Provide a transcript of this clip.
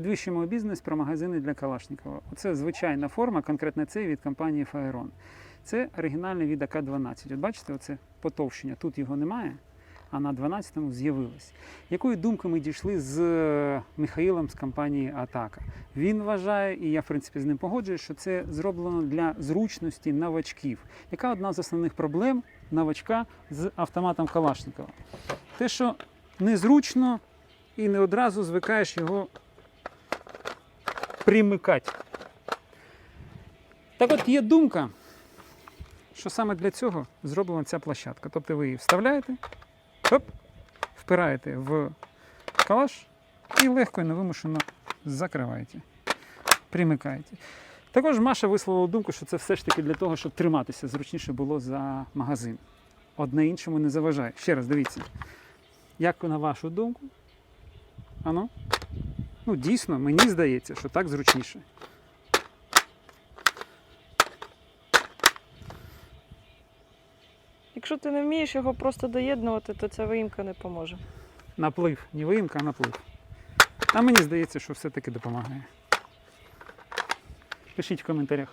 Підвищуємо бізнес про магазини для Калашникова. Це звичайна форма, конкретно цей від компанії Faeron. Це оригінальний від АК-12. От бачите, оце потовщення. Тут його немає, а на 12-му з'явилось. Якої думки ми дійшли з е, Михаїлом з компанії Атака? Він вважає, і я в принципі з ним погоджуюсь, що це зроблено для зручності новачків. Яка одна з основних проблем новачка з автоматом Калашникова? Те, що незручно і не одразу звикаєш його примикати. Так от є думка, що саме для цього зроблена ця площадка. Тобто ви її вставляєте, хоп, впираєте в калаш і легко і невимушено закриваєте, примикаєте. Також Маша висловила думку, що це все ж таки для того, щоб триматися зручніше було за магазин. Одне іншому не заважає. Ще раз дивіться, як на вашу думку? Ану? Ну, дійсно, мені здається, що так зручніше. Якщо ти не вмієш його просто доєднувати, то ця виїмка не поможе. Наплив, не виїмка, а наплив. А мені здається, що все-таки допомагає. Пишіть в коментарях.